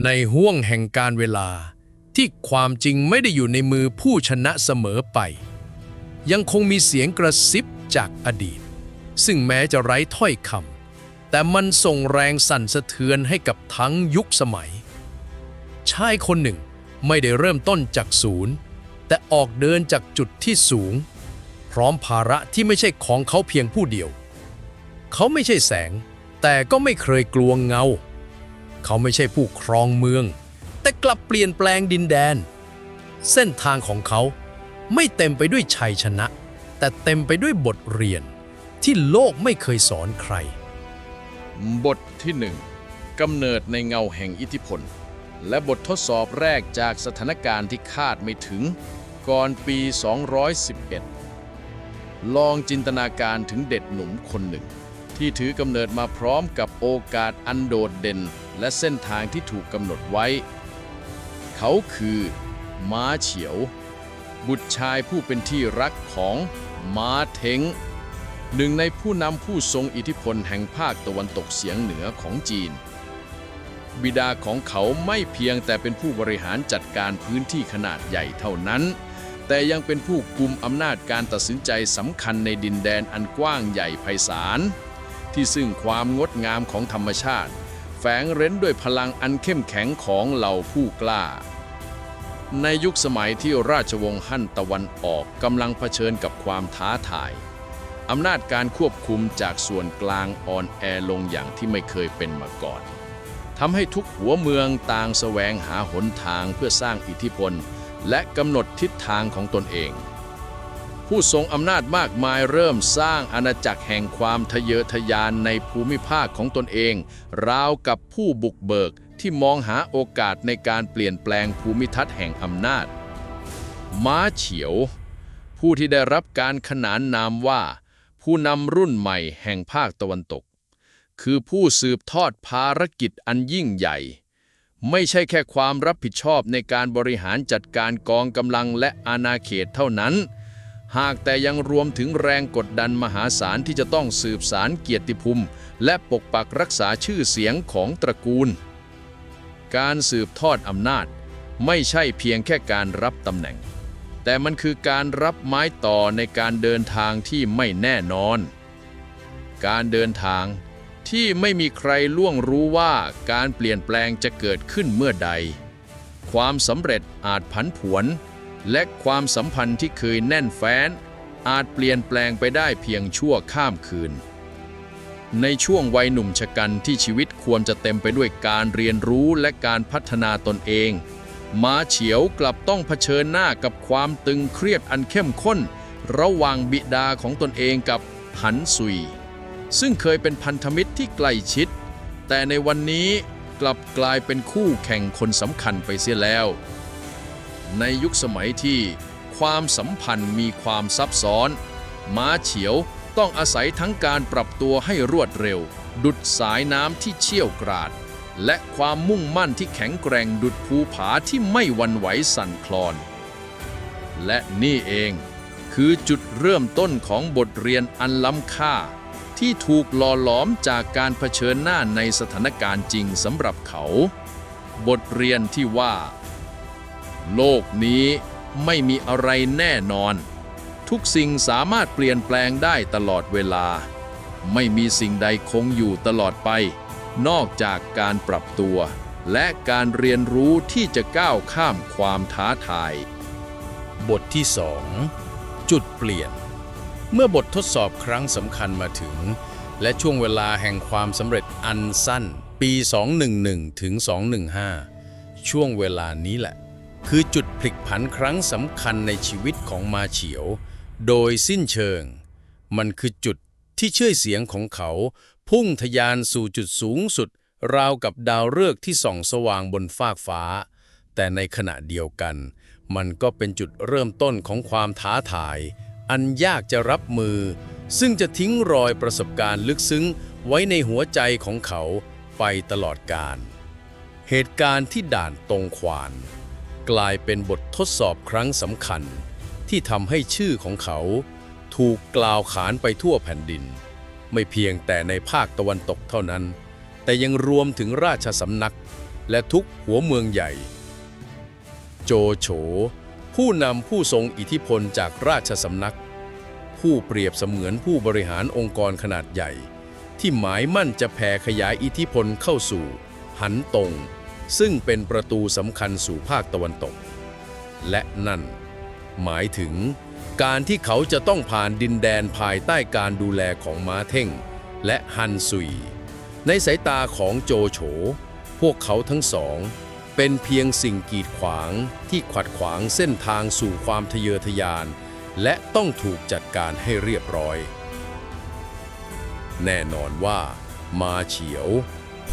ในห่วงแห่งการเวลาที่ความจริงไม่ได้อยู่ในมือผู้ชนะเสมอไป ยังคงมีเสียงกระซิบจากอดีต ซึ่งแม้จะไร้ถ้อยคำแต่มันส่งแรงสั่นสะเทือนให้กับทั้งยุคสมัย ชายคนหนึ่งไม่ได้เริ่มต้นจากศูนย์ แต่ออกเดินจากจุดที่สูง พร้อมภาระที่ไม่ใช่ของเขาเพียงผู้เดียว เขาไม่ใช่แสง แต่ก็ไม่เคยกลัวเงา เขาไม่ใช่ผู้ครองเมือง แต่กลับเปลี่ยนแปลงดินแดน เส้นทางของเขาไม่เต็มไปด้วยชัยชนะ แต่เต็มไปด้วยบทเรียนที่โลกไม่เคยสอนใคร บทที่หนึ่งกำเนิดในเงาแห่งอิทธิพล และบททดสอบแรกจากสถานการณ์ที่คาดไม่ถึง ก่อนปี 211 ลองจินตนาการถึงเด็กหนุ่มคนหนึ่ง ที่ถือกำเนิดมาพร้อมกับโอกาสอันโดดเด่น และเส้นทางที่ถูกกำหนดไว้ เขาคือ ม้าเฉียว บุตรชายผู้เป็นที่รักของม้าเทงหนึ่งในผู้นำผู้ทรงอิทธิพลแห่งภาคตะวันตกเฉียงเหนือของจีน บิดาของเขาไม่เพียงแต่เป็นผู้บริหารจัดการพื้นที่ขนาดใหญ่เท่านั้น แต่ยังเป็นผู้กุมอำนาจการตัดสินใจสำคัญในดินแดนอันกว้างใหญ่ไพศาลที่ซึ่งความงดงามของธรรมชาติ แฝงเร้นด้วยพลังอันเข้มแข็งของเหล่าผู้กล้า ในยุคสมัยที่ราชวงศ์ฮั่นตะวันออกกำลังเผชิญกับความท้าทาย อำนาจการควบคุมจากส่วนกลางอ่อนแอลงอย่างที่ไม่เคยเป็นมาก่อนทำให้ทุกหัวเมืองต่างแสวงหาหนทางเพื่อสร้างอิทธิพล และกำหนดทิศทางของตนเอง ผู้ทรงอำนาจมากมายเริ่มสร้างอาณาจักรแห่งความทะเยอทะยานในภูมิภาคของตนเอง ราวกับผู้บุกเบิกที่มองหาโอกาสในการเปลี่ยนแปลงภูมิทัศน์แห่งอำนาจ ม้าเฉียว ผู้ที่ได้รับการขนานนามว่า ผู้นำรุ่นใหม่แห่งภาคตะวันตก คือผู้สืบทอดภารกิจอันยิ่งใหญ่ ไม่ใช่แค่ความรับผิดชอบในการบริหารจัดการกองกำลังและอาณาเขตเท่านั้น หากแต่ยังรวมถึงแรงกดดันมหาศาลที่จะต้องสืบสารเกียรติภูมิ และปกปักรักษาชื่อเสียงของตระกูล การสืบทอดอำนาจไม่ใช่เพียงแค่การรับตำแหน่ง แต่มันคือการรับไม้ต่อในการเดินทางที่ไม่แน่นอน การเดินทางที่ไม่มีใครล่วงรู้ว่าการเปลี่ยนแปลงจะเกิดขึ้นเมื่อใด ความสำเร็จอาจผันผวน และความสัมพันธ์ที่เคยแน่นแฟ้น อาจเปลี่ยนแปลงไปได้เพียงชั่วข้ามคืน ในช่วงวัยหนุ่มชะกันที่ชีวิตควรจะเต็มไปด้วยการเรียนรู้และการพัฒนาตนเองม้าเฉียวกลับต้องเผชิญหน้ากับความตึงเครียดอันเข้มข้น ระหว่างบิดาของตนเองกับหันซุย ซึ่งเคยเป็นพันธมิตรที่ใกล้ชิด แต่ในวันนี้กลับกลายเป็นคู่แข่งคนสำคัญไปเสียแล้ว ในยุคสมัยที่ความสัมพันธ์มีความซับซ้อน ม้าเฉียวต้องอาศัยทั้งการปรับตัวให้รวดเร็ว ดุดสายน้ำที่เชี่ยวกราด และความมุ่งมั่นที่แข็งแกร่งดุดภูผาที่ไม่วันไหวสั่นคลอน และนี่เองคือจุดเริ่มต้นของบทเรียนอันล้ำค่า ที่ถูกหล่อหลอมจากการเผชิญหน้าในสถานการณ์จริงสำหรับเขา บทเรียนที่ว่า โลกนี้ไม่มีอะไรแน่นอน ทุกสิ่งสามารถเปลี่ยนแปลงได้ตลอดเวลา ไม่มีสิ่งใดคงอยู่ตลอดไป นอกจากการปรับตัว และการเรียนรู้ที่จะก้าวข้ามความท้าทาย บทที่2จุดเปลี่ยน เมื่อบททดสอบครั้งสำคัญมาถึง และช่วงเวลาแห่งความสำเร็จอันสั้น ปี 211 ถึง 215 ช่วงเวลานี้แหละ คือจุดพลิกผันครั้งสำคัญในชีวิตของมาเฉียว โดยสิ้นเชิง มันคือจุดที่เชื่อเสียงของเขา พุ่งทะยานสู่จุดสูงสุด ราวกับดาวฤกษ์ที่ส่องสว่างบนฟากฟ้า แต่ในขณะเดียวกัน มันก็เป็นจุดเริ่มต้นของความท้าทาย อันยากจะรับมือ ซึ่งจะทิ้งรอยประสบการณ์ลึกซึ้งไว้ในหัวใจของเขาไปตลอดกาลเหตุการณ์ที่ด่านตรงควาน กลายเป็นบททดสอบครั้งสำคัญ ที่ทำให้ชื่อของเขา ถูกกล่าวขานไปทั่วแผ่นดิน ไม่เพียงแต่ในภาคตะวันตกเท่านั้น แต่ยังรวมถึงราชสำนัก และทุกหัวเมืองใหญ่ โจโฉผู้นำผู้ทรงอิทธิพลจากราชสำนัก ผู้เปรียบเสมือนผู้บริหารองค์กรขนาดใหญ่ ที่หมายมั่นจะแผ่ขยายอิทธิพลเข้าสู่ หันตง ซึ่งเป็นประตูสำคัญสู่ภาคตะวันตก และนั่น หมายถึง การที่เขาจะต้องผ่านดินแดนภายใต้การดูแลของม้าเท่ง และฮันซุย ในสายตาของโจโฉ พวกเขาทั้งสอง เป็นเพียงสิ่งกีดขวางที่ขวัดขวางเส้นทางสู่ความทะเยอทะยาน และต้องถูกจัดการให้เรียบร้อย แน่นอนว่า มาเฉียว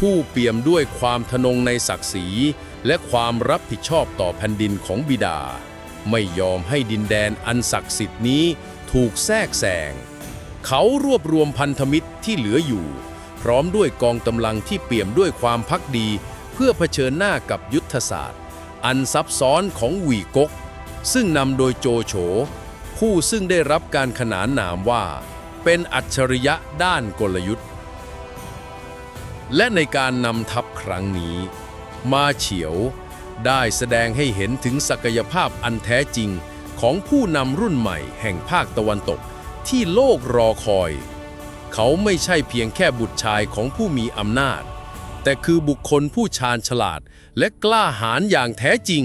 ผู้เปี่ยมด้วยความทนงในศักดิ์ศรี และความรับผิดชอบต่อแผ่นดินของบิดา ไม่ยอมให้ดินแดนอันศักดิ์สิทธิ์นี้ถูกแทรกแซงเขารวบรวมพันธมิตรที่เหลืออยู่ พร้อมด้วยกองกำลังที่เปี่ยมด้วยความพักดี เพื่อเผชิญหน้ากับยุทธศาสตร์ อันซับซ้อนของหวีกก ซึ่งนำโดยโจโฉผู้ซึ่งได้รับการขนานนามว่า เป็นอัจฉริยะด้านกลยุทธ์ และในการนำทัพครั้งนี้ มาเฉียวได้แสดงให้เห็นถึงศักยภาพอันแท้จริงของผู้นำรุ่นใหม่แห่งภาคตะวันตกที่โลกรอคอย เขาไม่ใช่เพียงแค่บุตรชายของผู้มีอำนาจ แต่คือบุคคลผู้ชาญฉลาดและกล้าหาญอย่างแท้จริง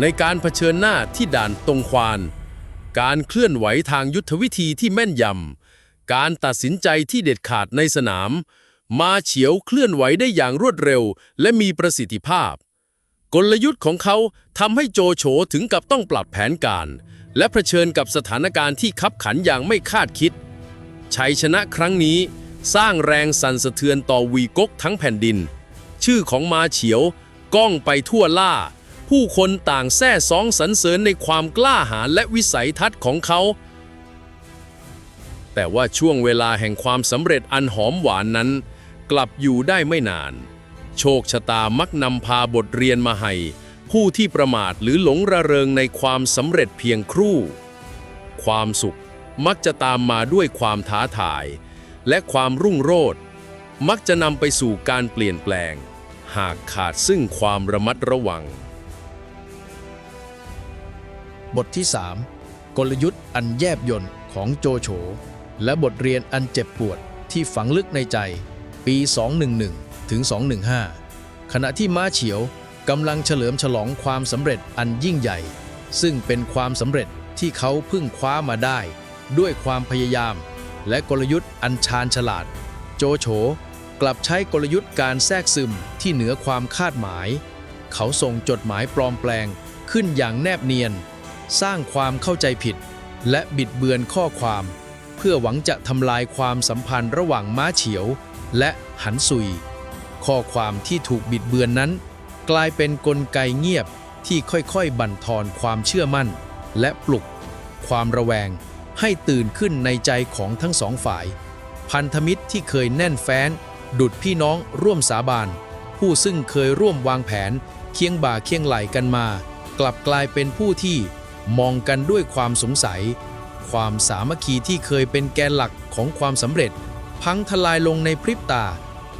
ในการเผชิญหน้าที่ด่านตรงควาน การเคลื่อนไหวทางยุทธวิธีที่แม่นยำ การตัดสินใจที่เด็ดขาดในสนาม มาเฉียวเคลื่อนไหวได้อย่างรวดเร็ว และมีประสิทธิภาพ กลยุทธ์ของเขาทำให้โจโฉถึงกับต้องปรับแผนการ และเผชิญกับสถานการณ์ที่คับขันอย่างไม่คาดคิด ชัยชนะครั้งนี้ สร้างแรงสั่นสะเทือนต่อวีกกทั้งแผ่นดิน ชื่อของมาเฉียวก้องไปทั่วล่า ผู้คนต่างแซ่ซ้องสรรเสริญในความกล้าหาญและวิสัยทัศน์ของเขา แต่ว่าช่วงเวลาแห่งความสำเร็จอันหอมหวานนั้น กลับอยู่ได้ไม่นาน โชคชะตามักนำพาบทเรียนมาให้ ผู้ที่ประมาทหรือหลงระเริงในความสำเร็จเพียงครู่ ความสุขมักจะตามมาด้วยความท้าทาย และความรุ่งโรจน์มักจะนำไปสู่การเปลี่ยนแปลง หากขาดซึ่งความระมัดระวัง บทที่ 3 กลยุทธ์อันแยบยลของโจโฉ และบทเรียนอันเจ็บปวดที่ฝังลึกในใจ ปี 211 ถึง 215 ขณะที่ม้าเฉียวกำลังเฉลิมฉลองความสำเร็จอันยิ่งใหญ่ ซึ่งเป็นความสำเร็จที่เขาเพิ่งคว้ามาได้ ด้วยความพยายาม และกลยุทธ์อันชาญฉลาด โจโฉกลับใช้กลยุทธ์การแทรกซึมที่เหนือความคาดหมาย เขาส่งจดหมายปลอมแปลงขึ้นอย่างแนบเนียน สร้างความเข้าใจผิด และบิดเบือนข้อความ เพื่อหวังจะทำลายความสัมพันธ์ระหว่างม้าเฉียว และหันซุย ข้อความที่ถูกบิดเบือนนั้น กลายเป็นนกลไกเงียบที่ค่อยๆ บั่นทอนความเชื่อมั่น และปลุก ความระแวงให้ตื่นขึ้นในใจของทั้งสองฝ่าย พันธมิตรที่เคยแน่นแฟ้น ดุดพี่น้องร่วมสาบาน ผู้ซึ่งเคยร่วมวางแผน เคียงบ่าเคียงไหลกันมา กลับกลายเป็นผู้ที่มองกันด้วยความสงสัย ความสามัคคีที่เคยเป็นแกนหลักของความสำเร็จ พังทลายลงในพริบตา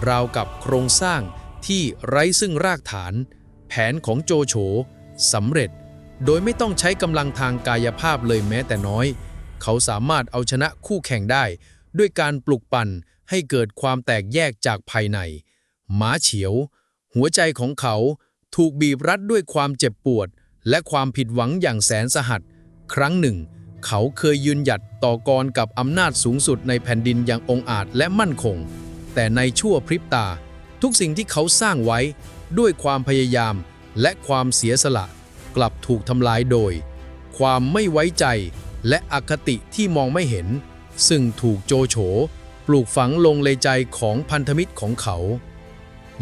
ราวกับโครงสร้างที่ไร้ซึ่งรากฐาน แผนของโจโฉสำเร็จ โดยไม่ต้องใช้กำลังทางกายภาพเลยแม้แต่น้อย เขาสามารถเอาชนะคู่แข่งได้ ด้วยการปลุกปั่นให้เกิดความแตกแยกจากภายในหมาเฉียว หัวใจของเขาถูกบีบรัดด้วยความเจ็บปวด และความผิดหวังอย่างแสนสหัส ครั้งหนึ่ง เขาเคยยืนหยัดต่อกรกับอำนาจสูงสุดในแผ่นดินอย่างองอาจและมั่นคง แต่ในชั่วพริบตา ทุกสิ่งที่เขาสร้างไว้ด้วยความพยายามและความเสียสละ กลับถูกทำลายโดย ความไม่ไว้ใจและอคติที่มองไม่เห็น ซึ่งถูกโจโฉปลูกฝังลงในใจของพันธมิตรของเขา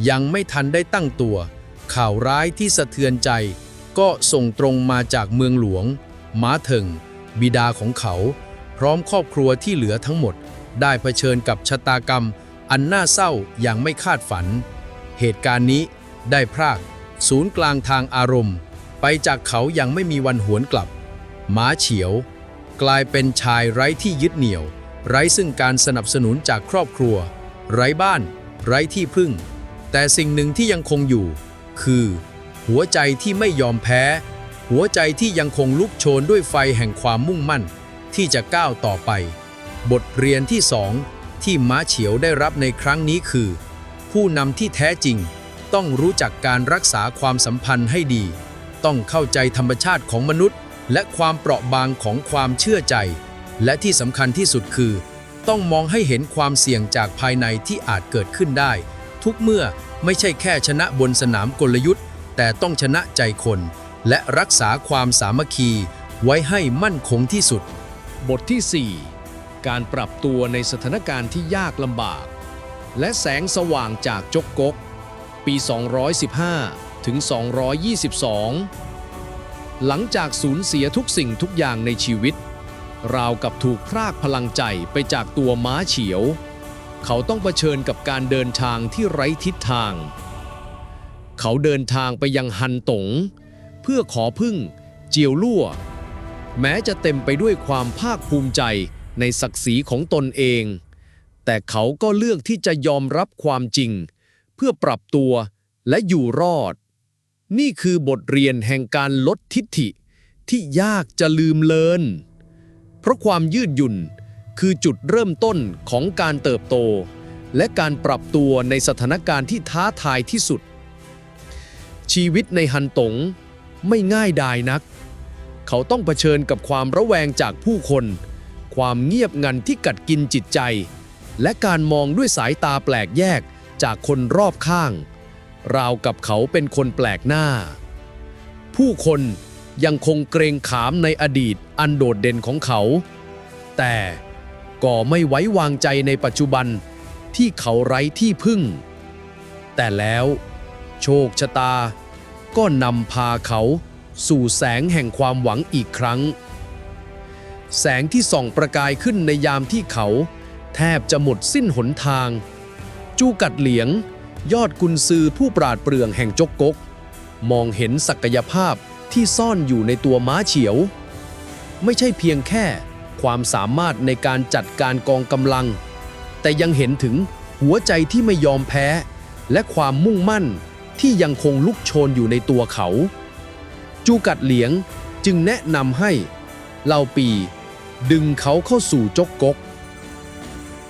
ยังไม่ทันได้ตั้งตัว ข่าวร้ายที่สะเทือนใจ ก็ส่งตรงมาจากเมืองหลวงม้าเถิง บิดาของเขา พร้อมครอบครัวที่เหลือทั้งหมด ได้เผชิญกับชะตากรรม อันน่าเศร้าอย่างไม่คาดฝัน เหตุการณ์นี้ได้พราก ศูนย์กลางทางอารมณ์ ไปจากเขาย่างไม่มีวันหวนกลับหมาเฉียว กลายเป็นชายไร้ที่ยึดเหนี่ยว ไร้ซึ่งการสนับสนุนจากครอบครัว ไร้บ้าน ไร้ที่พึ่ง แต่สิ่งหนึ่งที่ยังคงอยู่ คือ หัวใจที่ไม่ยอมแพ้ หัวใจที่ยังคงลุกโชนด้วยไฟแห่งความมุ่งมั่น ที่จะก้าวต่อไป บทเรียนที่สองที่ม้าเฉียวได้รับในครั้งนี้คือ ผู้นำที่แท้จริง ต้องรู้จักการรักษาความสัมพันธ์ให้ดี ต้องเข้าใจธรรมชาติของมนุษย์ และความเปราะบางของความเชื่อใจ และที่สำคัญที่สุดคือ ต้องมองให้เห็นความเสี่ยงจากภายในที่อาจเกิดขึ้นได้ ทุกเมื่อไม่ใช่แค่ชนะบนสนามกลยุทธ์ แต่ต้องชนะใจคน และรักษาความสามัคคีไว้ให้มั่นคงที่สุด บทที่ 4 การปรับตัวในสถานการณ์ที่ยากลำบาก และแสงสว่างจากจกกก ปี 215 ถึง 222 หลังจากสูญเสียทุกสิ่งทุกอย่างในชีวิต ราวกับถูกพรากพลังใจไปจากตัวม้าเฉียว เขาต้องเผชิญกับการเดินทางที่ไร้ทิศทาง เขาเดินทางไปยังฮันตง พื่อขอพึ่ง เจียวลั่ว แม้จะเต็มไปด้วยความภาคภูมิใจในศักดิ์ศรีของตนเอง แต่เขาก็เลือกที่จะยอมรับความจริง เพื่อปรับตัวและอยู่รอด นี่คือบทเรียนแห่งการลดทิฐิที่ยากจะลืมเลือนเพราะความยืดหยุ่นคือจุดเริ่มต้นของการเติบโต และการปรับตัวในสถานการณ์ที่ท้าทายที่สุด ชีวิตในฮันตง ไม่ง่ายดายนัก เขาต้องเผชิญกับความระแวงจากผู้คน ความเงียบงันที่กัดกินจิตใจ และการมองด้วยสายตาแปลกแยกจากคนรอบข้าง ราวกับเขาเป็นคนแปลกหน้า ผู้คนยังคงเกรงขามในอดีตอันโดดเด่นของเขา แต่ก็ไม่ไว้วางใจในปัจจุบันที่เขาไร้ที่พึ่ง แต่แล้ว โชคชะตา ก็นำพาเขาสู่แสงแห่งความหวังอีกครั้ง แสงที่ส่องประกายขึ้นในยามที่เขา แทบจะหมดสิ้นหนทาง จูกัดเหลียง ยอดกุนซือผู้ปราดเปรื่องแห่งจกกก มองเห็นศักยภาพที่ซ่อนอยู่ในตัวม้าเฉียว ไม่ใช่เพียงแค่ความสามารถในการจัดการกองกำลัง แต่ยังเห็นถึงหัวใจที่ไม่ยอมแพ้ และความมุ่งมั่น ที่ยังคงลุกโชนอยู่ในตัวเขา จูกัดเหลียงจึงแนะนำให้เหล่าปี ดึงเขาเข้าสู่จกกก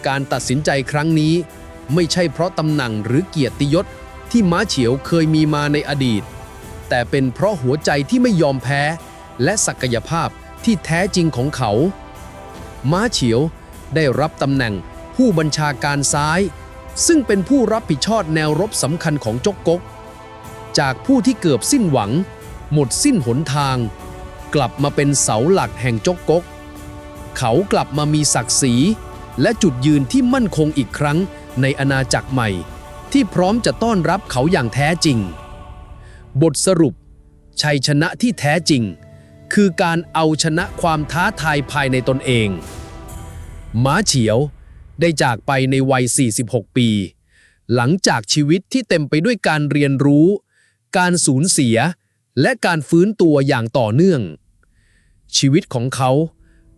การตัดสินใจครั้งนี้ไม่ใช่เพราะตำแหน่งหรือเกียรติยศที่ม้าเฉียวเคยมีมาในอดีต แต่เป็นเพราะหัวใจที่ไม่ยอมแพ้ และศักยภาพที่แท้จริงของเขา ม้าเฉียวได้รับตำแหน่งผู้บัญชาการซ้าย ซึ่งเป็นผู้รับผิดชอบแนวรบสำคัญของจกกก จากผู้ที่เกือบสิ้นหวัง หมดสิ้นหนทาง กลับมาเป็นเสาหลักแห่งจกกก เขากลับมามีศักดิ์ศรี และจุดยืนที่มั่นคงอีกครั้งในอาณาจักรใหม่ ที่พร้อมจะต้อนรับเขาอย่างแท้จริง บทสรุป ชัยชนะที่แท้จริง คือการเอาชนะความท้าทายภายในตนเองม้าเฉียวได้จากไปในวัย 46 ปี หลังจากชีวิตที่เต็มไปด้วยการเรียนรู้ การสูญเสีย และการฟื้นตัวอย่างต่อเนื่อง ชีวิตของเขา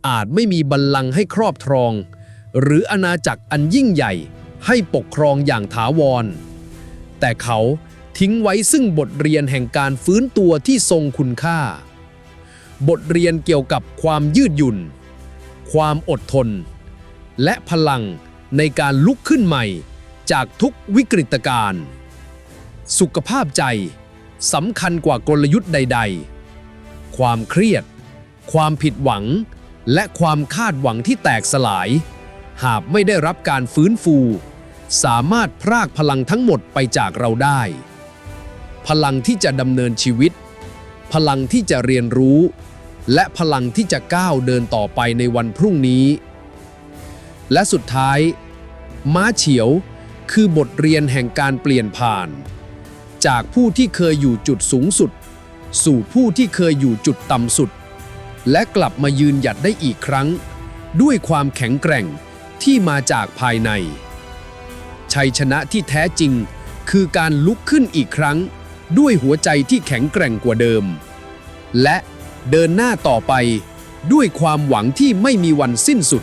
อาจไม่มีบัลลังก์ให้ครอบครอง หรืออาณาจักรอันยิ่งใหญ่ให้ปกครองอย่างถาวร แต่เขาทิ้งไว้ซึ่งบทเรียนแห่งการฟื้นตัวที่ทรงคุณค่า บทเรียนเกี่ยวกับความยืดหยุ่น ความอดทน และพลังในการลุกขึ้นใหม่จากทุกวิกฤตการณ์สุขภาพใจ สำคัญกว่ากลยุทธ์ใด ๆ ความเครียด ความผิดหวัง และความคาดหวังที่แตกสลาย หากไม่ได้รับการฟื้นฟู สามารถพรากพลังทั้งหมดไปจากเราได้ พลังที่จะดำเนินชีวิต พลังที่จะเรียนรู้ และพลังที่จะก้าวเดินต่อไปในวันพรุ่งนี้ และสุดท้าย ม้าเฉียวคือบทเรียนแห่งการเปลี่ยนผ่าน จากผู้ที่เคยอยู่จุดสูงสุด สู่ผู้ที่เคยอยู่จุดต่ำสุด และกลับมายืนหยัดได้อีกครั้ง ด้วยความแข็งแกร่งที่มาจากภายใน ชัยชนะที่แท้จริงคือการลุกขึ้นอีกครั้ง ด้วยหัวใจที่แข็งแกร่งกว่าเดิม และเดินหน้าต่อไปด้วยความหวังที่ไม่มีวันสิ้นสุด